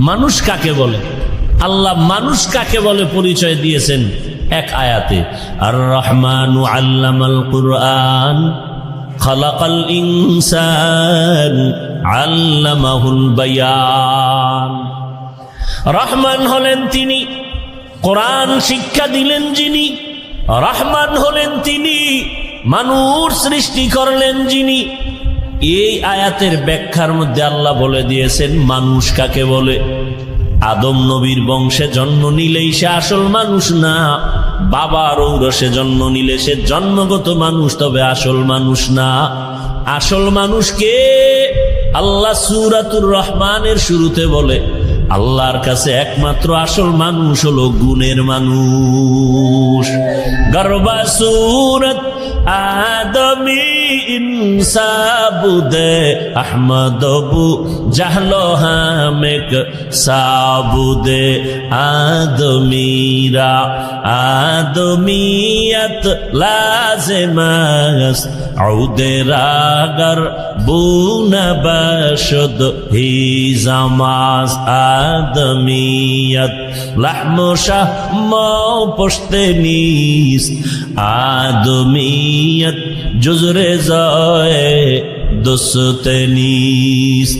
মানুষ কাকে বলে? আল্লাহ মানুষ কাকে বলে পরিচয় দিয়েছেন এক আয়াতে। আর রহমান আল্লামাল কুরআন, খালাকাল ইনসান, আল্লামাহুল বায়ান। রহমান হলেন তিনি, কোরআন শিক্ষা দিলেন যিনি, রহমান হলেন তিনি, মানুষ সৃষ্টি করলেন যিনি এই আয়াতের ব্যাখ্যার মধ্যে আল্লাহ বলে দিয়েছেন, মানুষ কাকে বলে? আদম নবীর বংশে জন্ম নিলেই সে আসল মানুষ না, বাবার ঔরসে জন্ম নিলে সে জন্মগত মানুষ, তবে আসল মানুষ না। আসল মানুষকে আল্লাহ সুরাতুর রহমানের শুরুতে বলে, আল্লাহর কাছে একমাত্র আসল মানুষ হলো গুণের মানুষ। গর্বা সুরত আদমি ইনসাবুদে আহমদবু জাহলো হামেক সাবুদে আদমিরা আদমিয়ত লাজেমাস عود راگر بون بشد هیزماز آدمیت لحم و شحم و پشت نیست آدمیت جز رضای দোস্ত নিস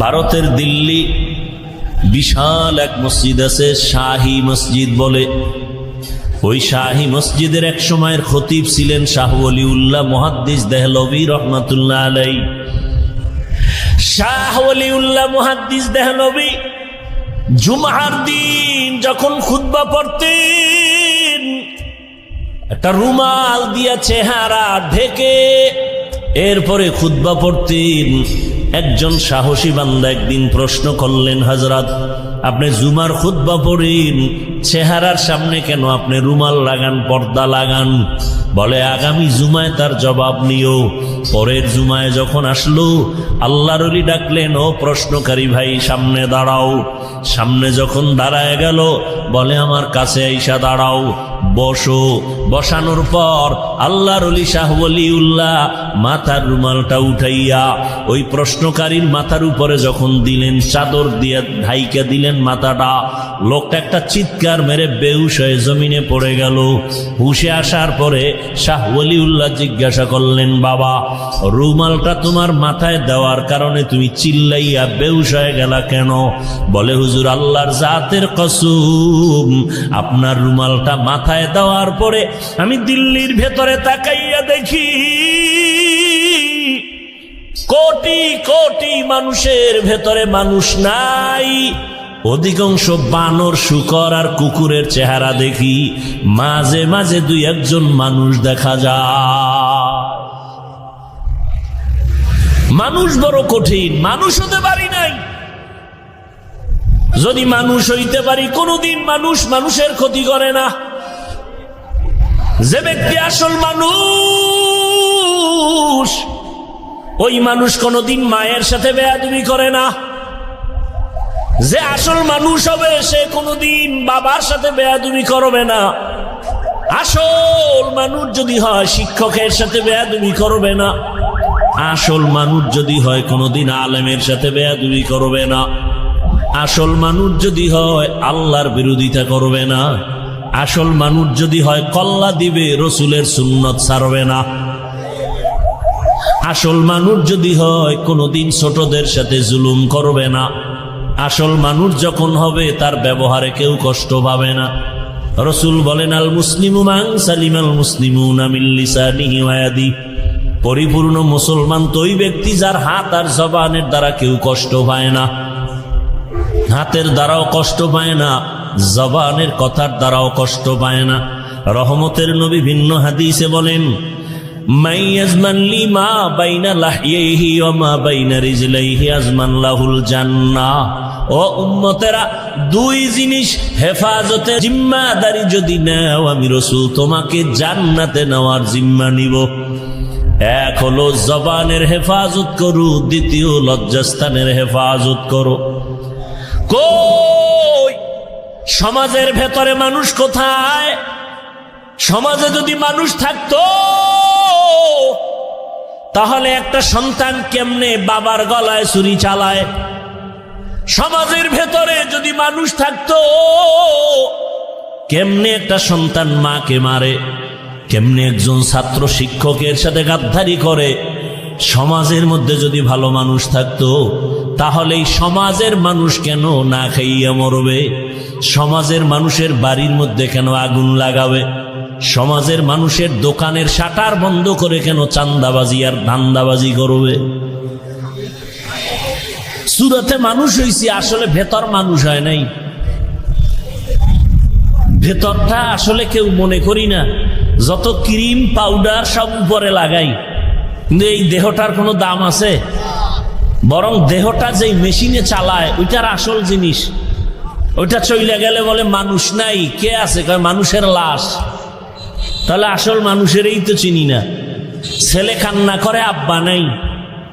ভারতের দিল্লি বিশাল এক মসজিদ আছে শাহী মসজিদ বলে ওই শাহী মসজিদের এক সময়ের খতিব ছিলেন শাহ উল্লাহ মহাদ্দিস দেহলবি রহমাতুল্লাহ আলাই শাহ উল্লাহ মহাদ্দিস দেহলবি জুমার দিন যখন খুতবা পড়তেন একটা রুমাল দিয়া চেহারা ঢেকে এরপরে খুদ্া পড়তেন একজন সাহসী বান্দা একদিন প্রশ্ন করলেন হজরত আপনি জুমার খুদ্া পড়েন চেহারার সামনে কেন আপনি রুমাল লাগান, পর্দা লাগান? বলে, আগামী জুমায় তার জবাব নিও। পরের জুমায় যখন আসলো, আল্লাহর অলি ডাকলেন, ও প্রশ্নকারী ভাই, সামনে দাঁড়াও। সামনে যখন দাঁড়ায় গেল, বলে, আমার কাছে আইসা দাঁড়াও, বসো। বসানোর পর আল্লাহর অলি শাহ উল্লাহ মাথার রুমালটা উঠাইয়া ওই প্রশ্নকারীর মাথার উপরে যখন দিলেন, চাদর দিয়ে ঢাইকে দিলেন মাথাটা, লোকটা একটা চিৎকার মেরে বেউস হয়ে জমিনে পড়ে গেল। হুশে আসার পরে শাহ উল্লাহ জিজ্ঞাসা করলেন, বাবা, রুমালটা তোমার মাথায় দেওয়ার কারণে তুমি চিল্লাইয়া বেউস হয়ে গেলা কেন? বলে, হুজুর, আল্লাহর জাতের কসুম। আপনার রুমালটা মাথায় দেওয়ার পরে আমি দিল্লির ভেতরে তাকাইয়া দেখি, কোটি কোটি মানুষের ভেতরে মানুষ নাই। অধিকাংশ বানর শুকর আর কুকুরের চেহারা দেখি মাঝে মাঝে দুই একজন মানুষ দেখা যায়। মানুষ বড় কঠিন, মানুষ হতে পারি নাই। যদি মানুষ হইতে পারি, কোনদিন মানুষ মানুষের ক্ষতি করে না। যে ব্যক্তি আসল মানুষ, ওই মানুষ কোনদিন মায়ের সাথে বেয়াদবি করে না। যে আসল মানুষ হবে, সে কোনদিন বাবার সাথে বেয়াদুমি করবে না। আসল মানুষ যদি হয়, শিক্ষকের সাথে বেয়াদুমি করবে না। আসল মানুষ যদি হয়, কোনদিন আলেমের সাথে বেয়াদবি করবে না। আসল মানুষ যদি হয়, আল্লাহর বিরোধিতা করবে না। আসল মানুষ যদি হয়, কল্লা দিবে, রসুলের সুন্নত ছাড়বে না। আসল মানুষ যদি হয়, কোনোদিন ছোটদের সাথে জুলুম করবে না। আসল মানুষ যখন হবে, তার ব্যবহারে কেউ কষ্ট পাবে না। রসুল বলেন, আল মুসলিম মাং সালিম আল মুসলিমু নামিল্লিসানি পরিপূর্ণ মুসলমান তো ওই ব্যক্তি যার হাত আর জবানের দ্বারা কেউ কষ্ট পায় না। হাতের দ্বারাও কষ্ট পায় না, জবানের কথার দ্বারাও কষ্ট পায় না। রহমতের নবী ভিন্ন হাদিসে বলেন মা বাইনা লাহিয়েহি ও মা বাইনা রিজলাইহি আজমান লাহুল জান্নাহ। ও উম্মতেরা, দুই জিনিস হেফাজতে জিম্মাদারি যদি নেও, আমি রসুল তোমাকে জান্নাতে নেওয়ার জিম্মা নিব। এক হলো জবানের হেফাজত করু, দ্বিতীয় লজ্জাস্থানের হেফাজত করো। কই? সমাজের ভেতরে মানুষ কোথায়? সমাজে যদি মানুষ থাকতো, তাহলে একটা সন্তান কেমনে বাবার গলায় ছুরি চালায়? সমাজের ভেতরে যদি মানুষ থাকতো, কেমনে একটা সন্তান মাকে মারে, কেমনে একজন ছাত্র শিক্ষকের সাথে গাদ্দারি করে, সমাজের মধ্যে যদি ভালো মানুষ থাকতো তাহলে এই সমাজের মানুষ কেন না খাইয়া মরবে? সমাজের মানুষের বাড়ির মধ্যে কেন আগুন লাগাবে? সমাজের মানুষের দোকানের শাটার বন্ধ করে কেন চান্দাবাজি আর ধান্দাবাজি করবে? সুরতে মানুষ হয়েছি আসলে ভেতর মানুষ হয় নাই। ভেতরটা আসলে কেউ মনে করি না। যত ক্রিম পাউডার সব উপরে লাগাই। কিন্তু এই দেহটার কোনো দাম আছে? বরং দেহটা যেই মেশিনে চালায়, ওইটার আসল জিনিস। ওইটা চইলে গেলে বলে, মানুষ নাই, কে আছে? মানুষের লাশ। তাহলে আসল মানুষেরই তো চিনি না। ছেলে কান্না করে, আব্বা নাই।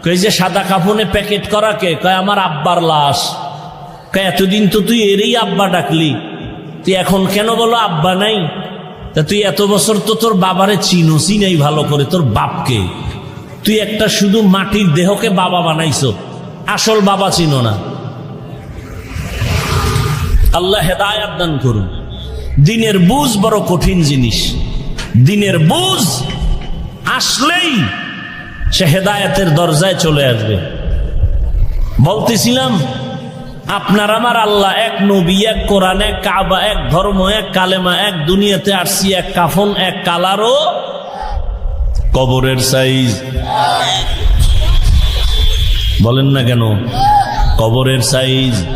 কই যে সাদা কাফনে প্যাকেট করা কে? কয়, আমার আব্বার লাশ। কয়, এতদিন তো তুই এরই আব্বা ডাকলি। তুই এখন কেন বলো আব্বা নাই? তা তুই এত বছর তো তোর বাবারে চিনোসি নাই ভালো করে, তোর বাপকে। তুই একটা শুধু মাটির দেহকে বাবা বানাইছো, আসল বাবা চিনো না। আল্লাহ হেদায়াত দান করুন। দিনের বুঝ বড় কঠিন জিনিস। দিনের বুঝ আসলেই সে হেদায়াতের দরজায় চলে আসবে। বলতেছিলাম, আপনার আমার আল্লাহ এক নবী, এক কোরআন, এক কাবা, এক ধর্ম, এক কালেমা, এক দুনিয়াতে আসছি এক কাফন, এক কালারও কবরের সাইজ। বলেন না কেন? কবরের সাইজ।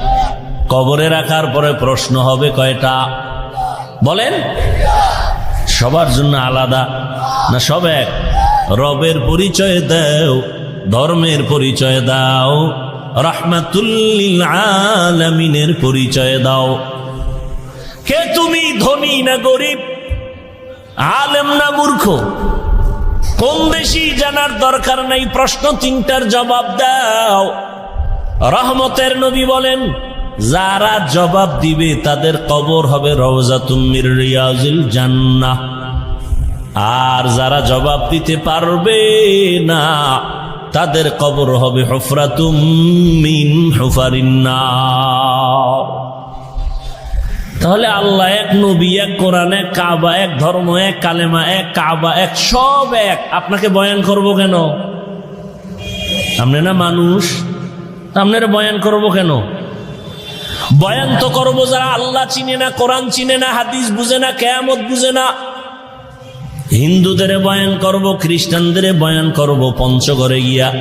কবরে রাখার পরে প্রশ্ন হবে কয়টা? বলেন। সবার জন্য আলাদা না সব এক? রবের পরিচয় দাও, ধর্মের পরিচয় দাও, রহমাতুল্লিল আলামিনের পরিচয় দাও। কে তুমি ধনী না গরিব? আলেম না মূর্খ? কোন দেশি জানার দরকার নাই? প্রশ্ন তিনটার জবাব দাও। রহমতের নবী বলেন, যারা জবাব দিবে তাদের কবর হবে রওজা তুমির রিয়াজুল জান্নাহ। আর যারা জবাব দিতে পারবে না, তাদের কবর হবে হফরাতুম মিন হুফারিন্না তাহলে আল্লাহ এক নবী, এক কোরআন, এক কাবা, এক ধর্ম, এক কালেমা, এক কাবা, এক সব এক। আপনাকে বয়ান করব কেন? আপনি না মানুষ? আপনারা বয়ান করব কেন? বয়ান তো করব যারা আল্লাহ চিনে না, কোরআন চিনে না, হাদিস বুঝে না, কেয়ামত বুঝে না। হিন্দুদের বয়ান করব, খ্রিস্টানদের বয়ান করব, পঞ্চগড়ে গিয়া।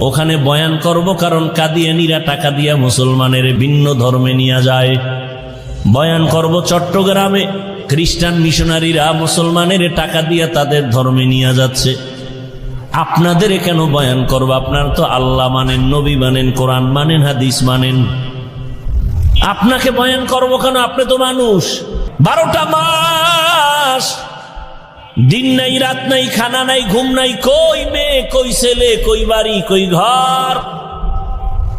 ওখানে বয়ান করব কারণ কাদিয়ানিরা টাকা দিয়া মুসলমানের ভিন্ন ধর্মে নিয়ে যায়। বয়ান করব চট্টগ্রামে, খ্রিস্টান মিশনারিরা মুসলমানের টাকা দিয়া তাদের ধর্মে নিয়ে যাচ্ছে। আপনাদের কেন বয়ান করব? আপনার তো আল্লাহ মানেন, নবী মানেন, কোরআন মানেন, হাদিস মানেন। আপনাকে বয়ান করব কেন? আপনি তো মানুষ। বারোটা মাস দিন নাই, রাত নাই, খানা নাই, ঘুম নাই, কই মেয়ে, কই ছেলে, কই বাড়ি, কই ঘর?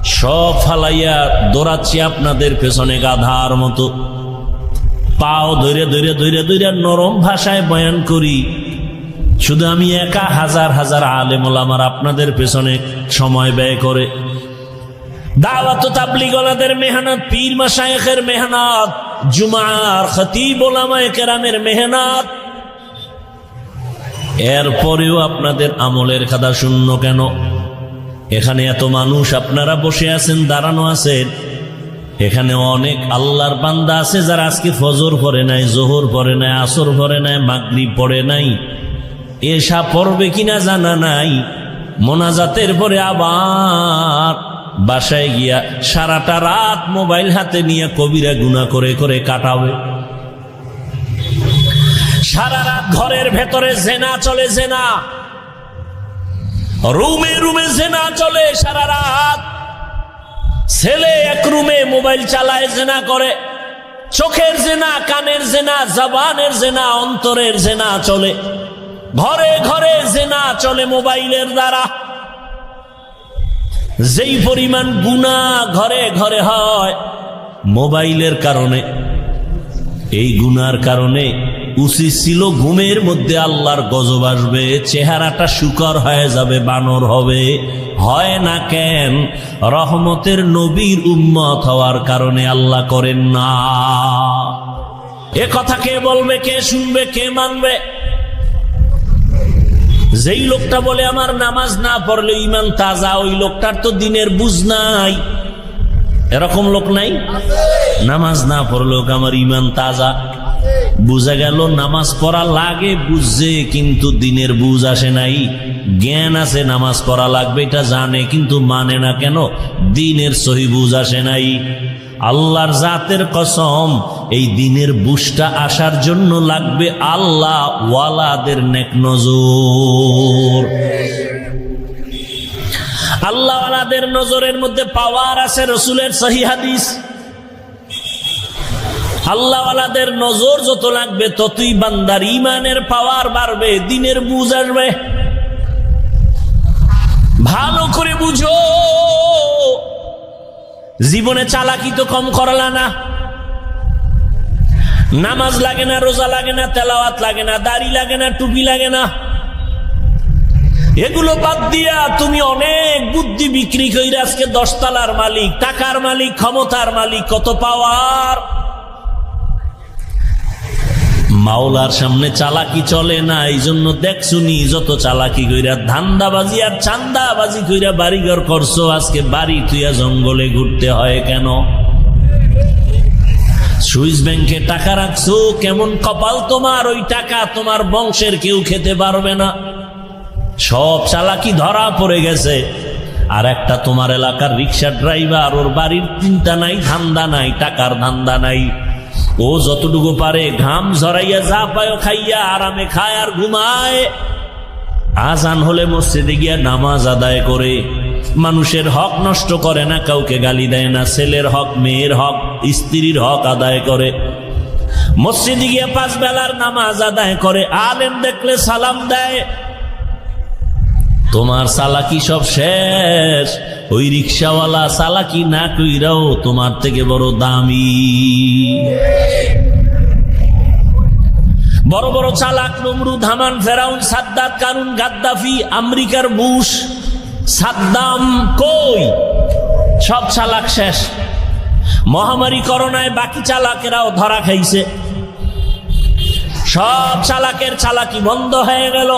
সব ফালাইয়া দৌড়াচ্ছি আপনাদের পেছনে গাধার মতো। পাও ধরে ধরে ধরে ধরে নরম ভাষায় বয়ান করি। শুধু আমি একা হাজার হাজার আলেম আমার আপনাদের পেছনে সময় ব্যয় করে। দাওয়াত মেহনত জুমার খতিব মেহনত এরপরেও আপনাদের আমলের খাতা শূন্য কেন? এখানে এত মানুষ, আপনারা বসে আছেন, দাঁড়ানো আছেন। এখানে অনেক আল্লাহর বান্দা আছে যারা আজকে ফজর পরে নাই, জোহর পরে নাই, আসর পরে নাই মাগরি পড়ে নাই। এসা পড়বে কিনা জানা নাই। মোনাজাতের পরে আবার বাসায় গিয়া সারাটা রাত মোবাইল হাতে নিয়ে কবিরা গুণা করে করে কাটাবে। সারা রাত ঘরের ভেতরে জেনা চলে জেনা। রুমে রুমে জেনা চলে সারা রাত। ছেলে এক রুমে মোবাইল চালায়, জেনা করে। চোখের জেনা, কানের জেনা, জবানের জেনা, অন্তরের জেনা চলে। ঘরে ঘরে জেনা চলে মোবাইলের দ্বারা। যেই পরিমাণ গুণা ঘরে ঘরে হয়, মোবাইলের কারণে। এই গুনার কারণে উচিত ছিল ঘুমের মধ্যে আল্লাহর গজব আসবে, চেহারাটা শুকর হয়ে যাবে, বানর হবে। হয় না কেন, রহমতের নবীর উম্মত হওয়ার কারণে আল্লাহ করেন না। এ কথা কে বলবে, কে শুনবে, কে মানবে? যেই লোকটা বলে, আমার নামাজ না পড়লে ইমান তাজা, ওই লোকটার তো দিনের বুঝ নাই। এরকম লোক নাই? নামাজ না পড়লেও আমার ইমান তাজা? বুঝা গেল নামাজ পড়া লাগে, বুঝছে, কিন্তু দিনের বুঝ আসে নাই। জ্ঞান আছে, নামাজ পড়া লাগবে, এটা জানে, কিন্তু মানে না কেন? দিনের সহি বুঝ আসে নাই। আল্লাহর জাতের কসম, এই দিনের বুঝটা আসার জন্য লাগবে আল্লাহ ওয়ালাদের নেক নজর। আল্লাহওয়ালাদের নজরের মধ্যে পাওয়ার আছে রসুলের সহি হাদিস। আল্লাহওয়ালাদের নজর যত লাগবে, ততই বান্দার ইমানের পাওয়ার বাড়বে, দিনের বুঝ আসবে। ভালো করে বুঝো। জীবনে চালাকি তো কম করলা না। নামাজ লাগে না, রোজা লাগে না, তেলাওয়াত লাগে না, দাড়ি লাগে না, টুপি লাগে না। এগুলো বাদ দিয়া তুমি অনেক বুদ্ধি বিক্রি করে আজকে দশতলার মালিক, টাকার মালিক, ক্ষমতার মালিক, কত পাওয়ার মাওলার সামনে চালাকি চলে না এই জন্য দেখছুনি যত চালাকি কইরা ধান্দাবাজি আর চান্দাবাজি কইরা বাড়িঘর করছ, আজকে বাড়ি তুইয়া জঙ্গলে ঘুরতে হয় কেন? সুইস ব্যাংকে টাকা রাখছো, কেমন কপাল তোমার? ওই টাকা তোমার বংশের কেউ খেতে পারবে না। সব চালাকি ধরা পড়ে গেছে। আর একটা তোমার এলাকার রিক্সা ড্রাইভার, ওর বাড়ির চিন্তা নাই, ধান্দা নাই, টাকার ধান্দা নাই। ও যতটুকু পারে ঘাম ঝরাইয়া যা পায় খাইয়া আরামে খায় আর ঘুমায়। আজান হলে মসজিদে গিয়া নামাজ আদায় করে। মানুষের হক নষ্ট করে না, কাউকে গালি দেয় না। ছেলের হক, মেয়ের হক, স্ত্রীর হক আদায় করে। মসজিদে গিয়া পাঁচ বেলার নামাজ আদায় করে। আলেম দেখলে সালাম দেয়। তোমার সালাকি সব শেষ। ওই রিক্সাওয়ালা সালাকি না কইরাও তোমার থেকে বড় দামি। বড় বড় চালাক, নমরুদ, হামান, ফেরাউন, সাদ্দাত, কারুন, গাদ্দাফি, আমেরিকার বুশ, সাদ্দাম কই? সব চালাক শেষ। মহামারী করোনায় বাকি চালাকেরাও ধরা খাইছে। সব চালাকের চালাকি বন্ধ হয়ে গেল।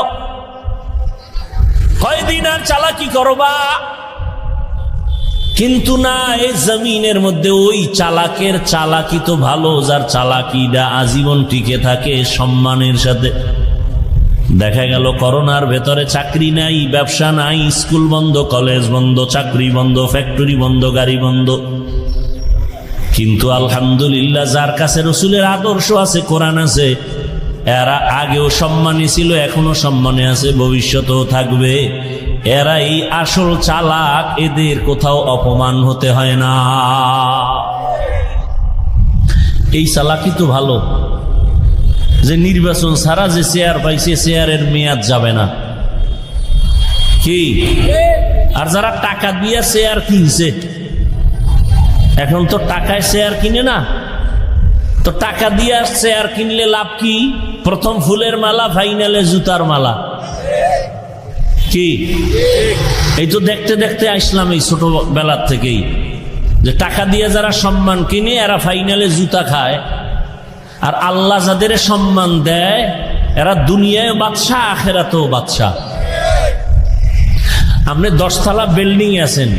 কয়দিন আর চালাকি করবা কিন্তু না এই জমিনের মধ্যে ওই চালাকের চালাকি তো ভালো, যার চালাকিটা আজীবন টিকে থাকে সম্মানের সাথে। দেখা গেল করোনার ভেতরে চাকরি নাই, ব্যবসা নাই, স্কুল বন্ধ, কলেজ বন্ধ, চাকরি বন্ধ, ফ্যাক্টরি বন্ধ, গাড়ি বন্ধ। কিন্তু আলহামদুলিল্লাহ, যার কাছে রসুলের আদর্শ আছে, কোরআন আছে এরা আগেও সম্মানী ছিল, এখনও সম্মানে আছে, ভবিষ্যতেও থাকবে। এরা এই আসল চালাক, এদের কোথাও অপমান হতে হয় না। এই চালাকি তো ভালো। যে নির্বাচন ছাড়া যে চেয়ার পাইছে চেয়ারের মেয়াদ যাবে না। কি? আর যারা টাকা দিয়ে চেয়ার কিনছে, এখন তো টাকায় চেয়ার কিনে না। তো টাকা দিয়ে চেয়ার কিনলে লাভ কি? প্রথম ফুলের মালা, ফাইনালে জুতার মালা। কি? এই তো দেখতে দেখতে আসলাম এই ছোটবেলার থেকেই। যে টাকা দিয়ে যারা সম্মান কিনে, এরা ফাইনালে জুতা খায়। আর আল্লাহ যাদের সম্মান দেয়, এরা দুনিয়ায় বাদশাহ, আখেরাতেও বাদশাহ। আপনি দশতলা বিল্ডিং আছেন,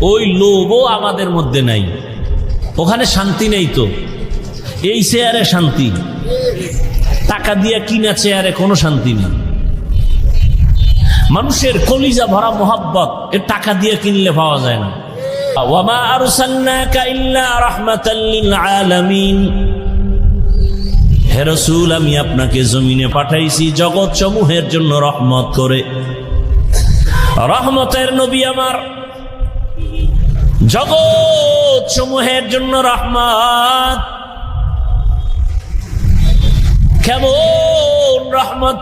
ওই লোভও আমাদের মধ্যে নাই। ওখানে শান্তি নেই তো। এই চেয়ারে শান্তি। টাকা দিয়ে কিনা চেয়ারে কোনো শান্তি নেই। মানুষের কলিজা ভরা মোহাব্বত, এর টাকা দিয়ে কিনলে পাওয়া যায় না। রাসূল, আমি আপনাকে জমিনে পাঠাইছি, জগৎ জন্য রহমত করে। রহমতের নবী আমার। জগৎ জন্য রহমত। কেমন রহমত?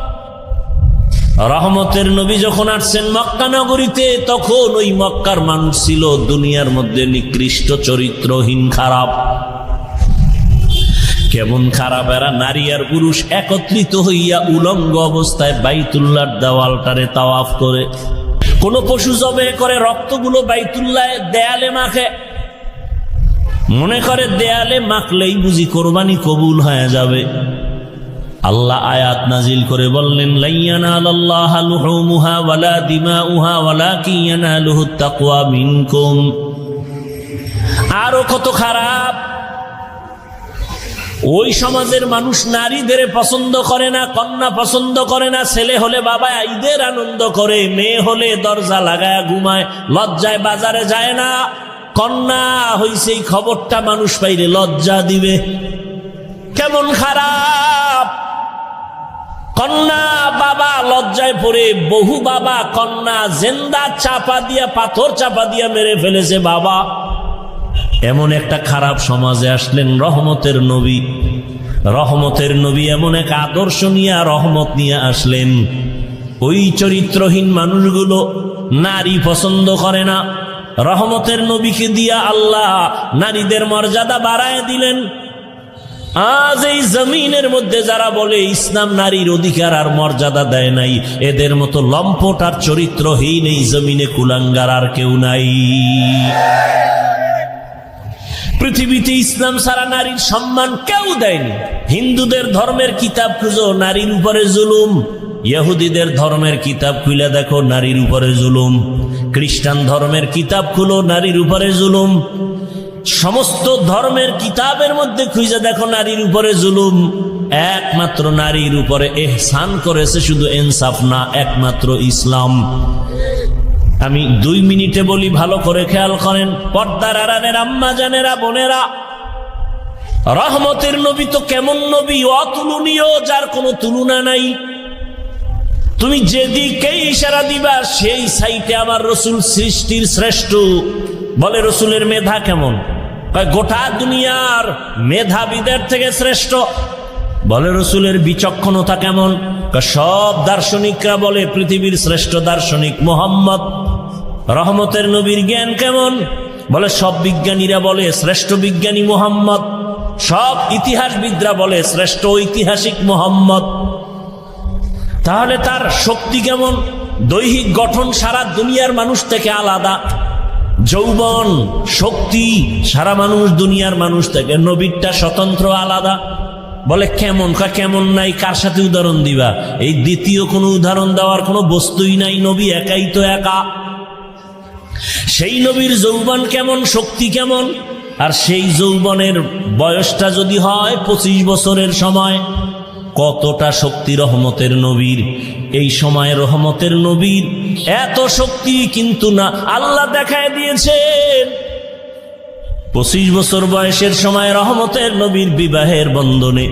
রহমতের নবী যখন আসছেন মক্কা নগরীতে, তখন ওই মক্কার মানুষ ছিল দুনিয়ার মধ্যে নিকৃষ্ট, চরিত্রহীন, খারাপ। কেমন খারাপ এরা? নারী আর পুরুষ একত্রিত হইয়া উলঙ্গ অবস্থায় বাইতুল্লার দেওয়ালটারে তাওয়াফ করে। কোন পশু জবে করে, রক্তগুলো বাইতুল্লায় দেয়ালে মাখে। মনে করে দেয়ালে মাখলেই বুঝি কোরবানি কবুল হয়ে যাবে। আল্লাহ আয়াত নাজিল করে বললেন আরও কত খারাপ। ওই সমাজের মানুষ নারীদের পছন্দ করে না, কন্যা পছন্দ করে না, ছেলে হলে বাবা ঈদের আনন্দ করে, মেয়ে হলে দরজা লাগায় ঘুমায়, লজ্জায় বাজারে যায় না। কন্যা হইছে খবরটা মানুষ পাইলে লজ্জা দিবে। কেমন খারাপ। কন্যা বাবা লজ্জায় পড়ে, বহু বাবা কন্যা জেন্দা চাপা দিয়া, পাথর চাপা দিয়া মেরে ফেলেছে বাবা। এমন একটা খারাপ সমাজে আসলেন রহমতের নবী। রহমতের নবী এমন এক আদর্শ নিয়ে, রহমত নিয়ে আসলেন। ওই চরিত্রহীন মানুষগুলো নারী পছন্দ করে না। রহমতের নবীকে দিয়া আল্লাহ নারীদের মর্যাদা বাড়ায় দিলেন। আজ এই জমিনের মধ্যে যারা বলে ইসলাম নারীর অধিকার আর মর্যাদা দেয় নাই, এদের মতো লম্পট আর চরিত্রহীন এই জমিনে কুলাঙ্গার আর কেউ নাই। পৃথিবীতে ইসলাম সারা নারীর সম্মান কেউ দেয়নি। হিন্দুদের ধর্মের কিতাব খুঁজো, নারীর উপরে জুলুম। ইহুদিদের ধর্মের কিতাব খুলে দেখো, নারীর উপরে জুলুম। খ্রিস্টান ধর্মের কিতাব খুলো, নারীর উপরে জুলুম। সমস্ত ধর্মের কিতাবের মধ্যে খুঁজে দেখো, নারীর উপরে জুলুম। একমাত্র নারীর উপরে এহসান করেছে, শুধু এনসাফ না, একমাত্র ইসলাম। আমি দুই মিনিটে বলি, ভালো করে খেয়াল করেন। পর্দার আড়ানের আম্মা জানেরা, বোনেরা, রহমতের নবী তো কেমন নবী, অতুলনীয়, যার কোনো তুলনা নাই। তুমি যেদিকেই ইশারা দিবা, সেই সাইটে আমার রসুল সৃষ্টির শ্রেষ্ঠ। বলে রসুলের মেধা কেমন? গোটা দুনিয়ার মেধাবীদের থেকে শ্রেষ্ঠ। বলে রসুলের বিচক্ষণতা কেমন? সব দার্শনিকরা বলে পৃথিবীর শ্রেষ্ঠ দার্শনিক মোহাম্মদ। রহমতের নবীর জ্ঞান কেমন? বলে সব বিজ্ঞানীরা বলে শ্রেষ্ঠ বিজ্ঞানী মোহাম্মদ। সব ইতিহাসবিদরা বলে শ্রেষ্ঠ ঐতিহাসিক মোহাম্মদ। তাহলে তার শক্তি কেমন? দৈহিক গঠন সারা দুনিয়ার মানুষ থেকে আলাদা। যৌবন, শক্তি, সারা মানুষ, দুনিয়ার মানুষ থেকে নবীরটা স্বতন্ত্র, আলাদা। বলে কেমন? কা, কেমন নাই? কার সাথে উদাহরণ দিবা? এই দ্বিতীয় কোনো উদাহরণ দেওয়ার কোনো বস্তুই নাই, নবী একাই তো একা। সেই নবীর যৌবন কেমন, শক্তি কেমন? আর সেই যৌবনের বয়সটা যদি হয়, পঁচিশ বছরের সময়। কতটা শক্তি রহমতের নবীর? এই সময় রহমতের নবীর এত শক্তি কিন্তু না, আল্লাহ দেখায় দিয়েছেন। পঁচিশ বছর বয়সের সময় রহমতের নবীর বিবাহের বন্ধনে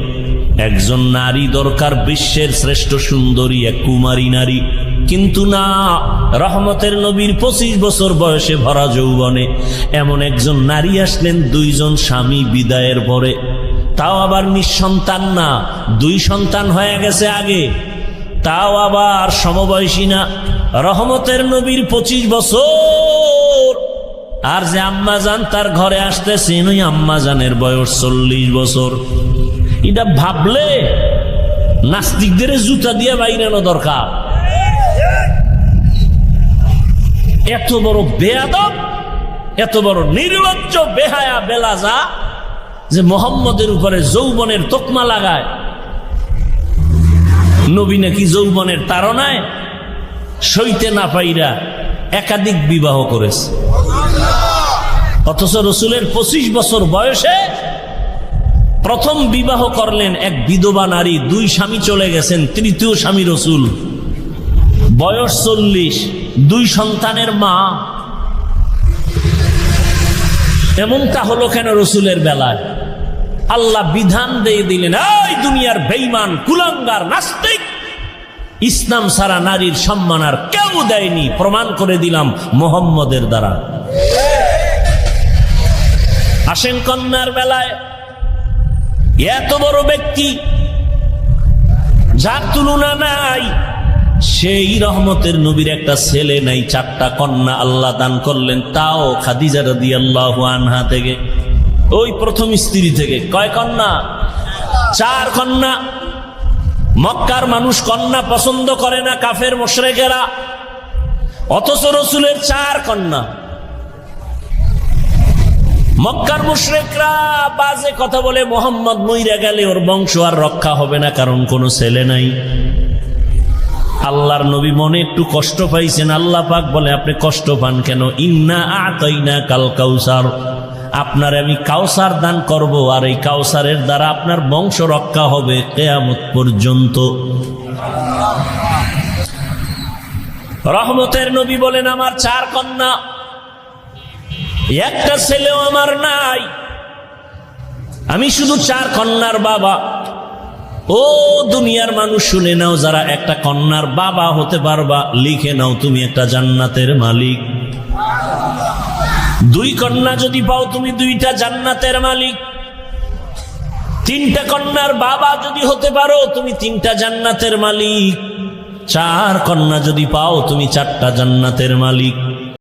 একজন নারী দরকার বিশ্বের শ্রেষ্ঠ সুন্দরী, এক কুমারী নারী। কিন্তু না, রহমতের নবীর পঁচিশ বছর বয়সে ভরা যৌবনে এমন একজন নারী আসলেন, দুইজন স্বামী বিদায়ের পরে। তাও আবার নিঃসন্তান না। দুই সন্তান হয়ে গেছে আগে। তাও আবার সমবয়সী না। রহমতের নবীর পঁচিশ বছর। আর যে আম্মা জান তার ঘরে আসতেছেন ওই আম্মা জানের বয়স চল্লিশ বছর। এটা ভাবলে নাস্তিকদের জুতা দিয়ে বাইরানো দরকার। এত বড় বেয়াদব, এত বড় নির্লজ্জ, বেহায়া, বেলাজা যে মোহাম্মদের উপরে যৌবনের তোকমা লাগায়। নবী নাকি যৌবনের তারনায় সইতে না পাইরা একাধিক বিবাহ করেছে। অথচ রসুলের পঁচিশ বছর বয়সে প্রথম বিবাহ করলেন এক বিধবা নারী, দুই স্বামী চলে গেছেন, তৃতীয় স্বামী রসুল। বয়স চল্লিশ, দুই সন্তানের মা। এমনটা হলো কেন রসুলের বেলায়? আল্লাহ বিধান দিয়ে দিলেন, এই দুনিয়ার বেইমান কুলাঙ্গার, নাস্তিক, ইসলাম সারা নারীর সম্মান আর কেউ দেয়নি। প্রমাণ করে দিলাম মোহাম্মদের দ্বারা। আসেন কন্যার বেলায়, এত বড় ব্যক্তি যার তুলনা নাই, সেই রহমতের নবীর একটা ছেলে নাই, চারটা কন্যা আল্লাহ দান করলেন, তাও খাদিজা রদি আল্লাহ আনহা থেকে। ওই প্রথম স্ত্রী থেকে। কয় কন্যা? চার কন্যা। মক্কার মানুষ কন্যা পছন্দ করে না কাফের মশরে মোশরেকেরা। অথচ রসুলের চার কন্যা। মক্কার মুশরেকরা বাজে কথা বলে, মোহাম্মদ মইরা গেলে ওর বংশ আর রক্ষা হবে না, কারণ কোনো ছেলে নাই। আল্লাহর নবী মনে একটু কষ্ট পাইছেন। আল্লাহ পাক বলে, আপনি কষ্ট পান কেন? ইন্না আতাইনা কাল কাউসার। আপনার আমি কাউসার দান করব, আর এই কাউসারের দ্বারা আপনার বংশ রক্ষা হবে কেয়ামত পর্যন্ত। রহমতের নবী বলেন, আমার চার কন্যা, একটা ছেলেও আমার নাই। আমি শুধু চার কন্যার বাবা। ও দুনিয়ার মানুষ, শুনে নাও যারা একটা কন্যার বাবা হতে পারবা, লিখে নাও তুমি একটা জান্নাতের মালিক। দুই কন্যা যদি পাও তুমি দুইটা জান্নাতের মালিক। তিনটা কন্যার বাবা যদি হতে পারো, তুমি তিনটা জান্নাতের মালিক। চার কন্যা যদি পাও, তুমি চারটা জান্নাতের মালিক।